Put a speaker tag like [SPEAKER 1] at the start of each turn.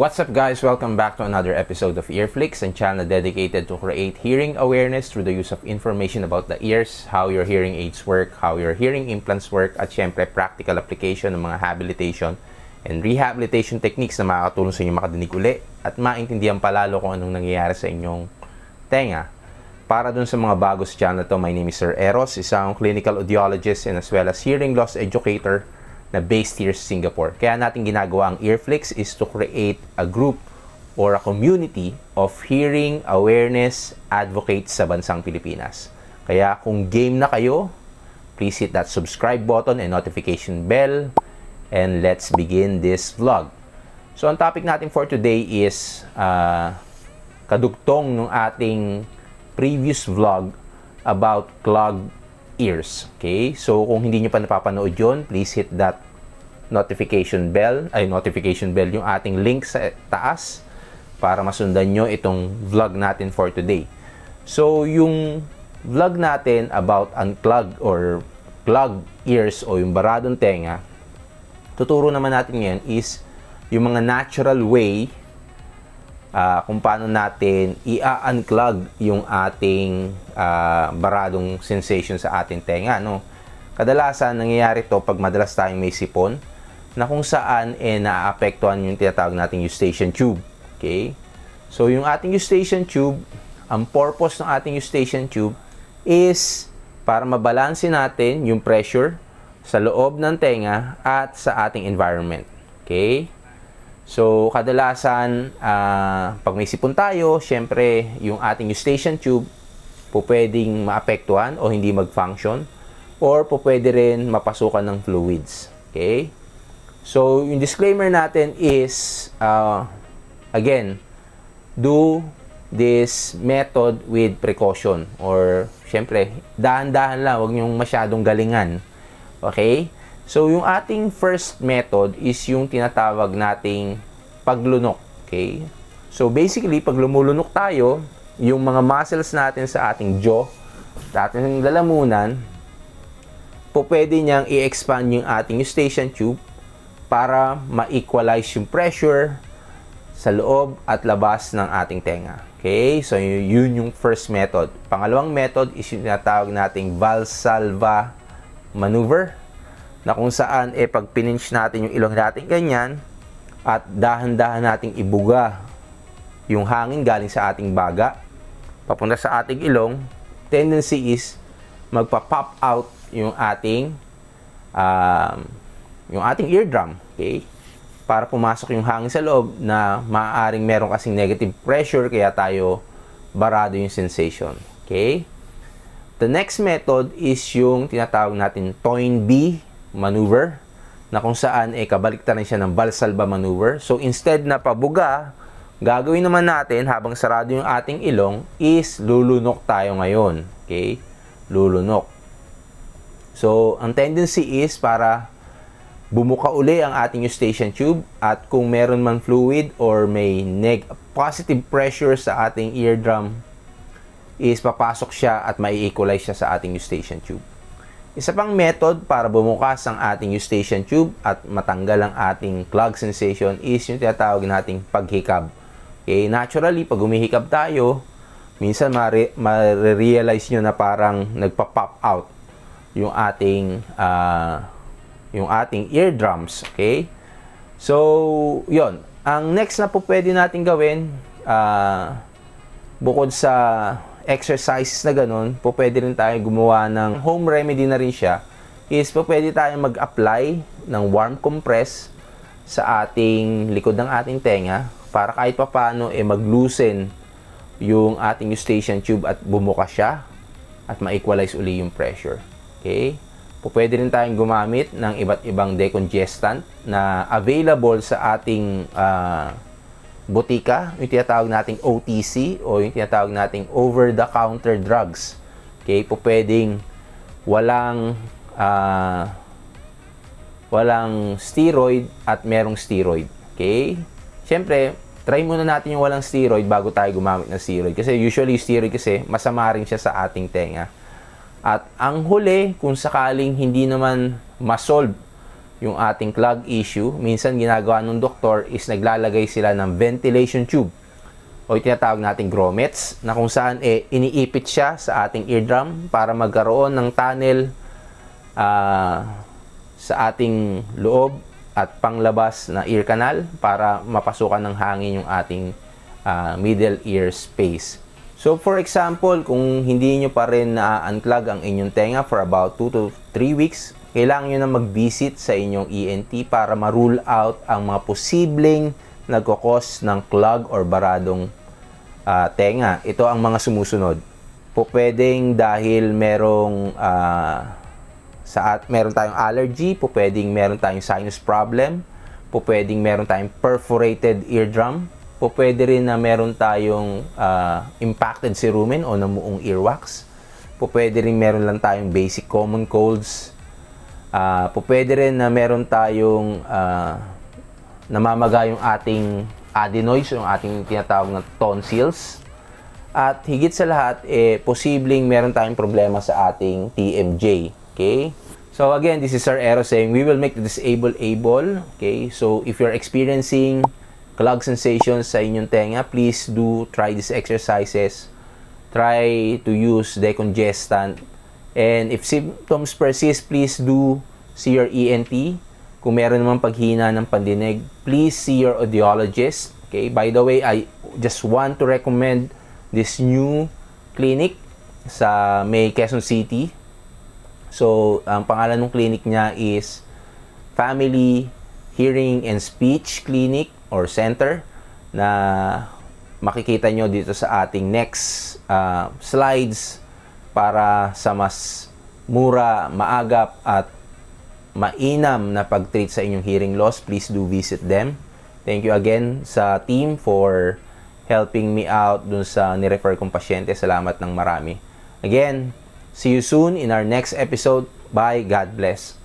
[SPEAKER 1] What's up guys? Welcome back to another episode of Earflix, and channel dedicated to create hearing awareness through the use of information about the ears, how your hearing aids work, how your hearing implants work, at syempre practical application ng mga habilitation and rehabilitation techniques na makakatulong sa inyo makadinig uli at maintindihan palalo kung anong nangyayari sa inyong tenga. Para dun sa mga bago sa channel to, my name is Sir Eros, isang clinical audiologist and as well as hearing loss educator na based here sa Singapore. Kaya natin ginagawa ang Earflix is to create a group or a community of hearing awareness advocates sa bansang Pilipinas. Kaya kung game na kayo, please hit that subscribe button and notification bell and let's begin this vlog. So ang topic natin for today is uh, kadugtong ng ating previous vlog about clogged ears. Okay? So, kung hindi nyo pa napapanood yon please hit that notification bell, ay notification bell yung ating link sa taas para masundan nyo itong vlog natin for today. So, yung vlog natin about unclogged or clogged ears o yung baradong tenga, tuturo naman natin ngayon is yung mga natural way uh, kung paano natin i-unclog yung ating uh, baradong sensation sa ating tenga. No? Kadalasan, nangyayari to pag madalas tayong may sipon na kung saan eh, naapektuhan yung tinatawag nating eustachian tube. Okay? So, yung ating eustachian tube, ang purpose ng ating eustachian tube is para mabalanse natin yung pressure sa loob ng tenga at sa ating environment. Okay? So, kadalasan, uh, pag may sipon tayo, syempre, yung ating eustachian tube po pwedeng maapektuhan o hindi mag-function or po pwede rin mapasukan ng fluids. Okay? So, yung disclaimer natin is, uh, again, do this method with precaution or syempre, dahan-dahan lang, huwag niyong masyadong galingan. Okay? So, yung ating first method is yung tinatawag nating paglunok. Okay? So, basically, pag lumulunok tayo, yung mga muscles natin sa ating jaw, sa ating lalamunan, po pwede niyang i-expand yung ating eustachian tube para ma-equalize yung pressure sa loob at labas ng ating tenga. Okay? So, yun yung first method. Pangalawang method is yung tinatawag nating Valsalva maneuver na kung saan eh pag pininch natin yung ilong natin ganyan at dahan-dahan nating ibuga yung hangin galing sa ating baga. Papunta sa ating ilong tendency is magpa-pop out yung ating um, yung ating eardrum okay? Para pumasok yung hangin sa loob na maaaring meron kasing negative pressure kaya tayo barado yung sensation okay? The next method is yung tinatawag natin Toynbee maneuver na kung saan eh kabaliktaran siya ng Valsalva maneuver. So instead na pabuga, gagawin naman natin habang sarado yung ating ilong is lulunok tayo ngayon. Okay? Lulunok. So ang tendency is para bumuka uli ang ating eustachian tube at kung meron man fluid or may neg positive pressure sa ating eardrum is papasok siya at mai-equalize siya sa ating eustachian tube. Isa pang method para bumukas ang ating eustachian tube at matanggal ang ating clog sensation is yung tinatawag nating paghikab. Okay, naturally, pag humihikab tayo, minsan ma-realize nyo na parang nagpa-pop out yung ating uh, yung ating eardrums. Okay? So, yon Ang next na po pwede natin gawin, uh, bukod sa exercises na ganun, po pwede rin tayo gumawa ng home remedy na rin siya, is po pwede tayo mag-apply ng warm compress sa ating likod ng ating tenga para kahit pa paano eh mag-loosen yung ating eustachian tube at bumuka siya at ma-equalize uli yung pressure. Okay? Po pwede rin tayong gumamit ng iba't ibang decongestant na available sa ating uh, butika, yung tinatawag nating OTC o yung tinatawag nating over-the-counter drugs. Okay, po pwedeng walang uh, walang steroid at merong steroid. Okay? Siyempre, try muna natin yung walang steroid bago tayo gumamit ng steroid. Kasi usually steroid kasi masama rin siya sa ating tenga. At ang huli, kung sakaling hindi naman masolve yung ating clog issue, minsan ginagawa ng doktor is naglalagay sila ng ventilation tube o yung tinatawag nating grommets na kung saan eh, iniipit siya sa ating eardrum para magkaroon ng tunnel ah, sa ating loob at panglabas na ear canal para mapasukan ng hangin yung ating ah, middle ear space. So for example, kung hindi nyo pa rin na-unclog ang inyong tenga for about 2 to 3 weeks, kailangan nyo na mag-visit sa inyong ENT para ma-rule out ang mga posibleng nagkakos ng clog or baradong ah, tenga. Ito ang mga sumusunod. Po pwedeng dahil merong ah, sa at meron tayong allergy, po pwedeng meron tayong sinus problem, po pwedeng meron tayong perforated eardrum, po pwede rin na meron tayong ah, impacted cerumen o namuong earwax, po pwede rin meron lang tayong basic common colds, Ah, po rin na meron tayong ah, namamaga yung ating adenoids, yung ating tinatawag na tonsils. At higit sa lahat, eh, posibleng meron tayong problema sa ating TMJ. Okay? So again, this is Sir Ero saying, we will make the disabled able. Okay? So if you're experiencing clog sensations sa inyong tenga, please do try these exercises. Try to use decongestant. And if symptoms persist, please do see your ENT. Kung meron naman paghina ng pandinig, please see your audiologist. Okay? By the way, I just want to recommend this new clinic sa May Quezon City. So, ang pangalan ng clinic niya is Family Hearing and Speech Clinic or Center na makikita nyo dito sa ating next uh, slides para sa mas mura, maagap at mainam na pag-treat sa inyong hearing loss, please do visit them. Thank you again sa team for helping me out dun sa nirefer kong pasyente. Salamat ng marami. Again, see you soon in our next episode. Bye. God bless.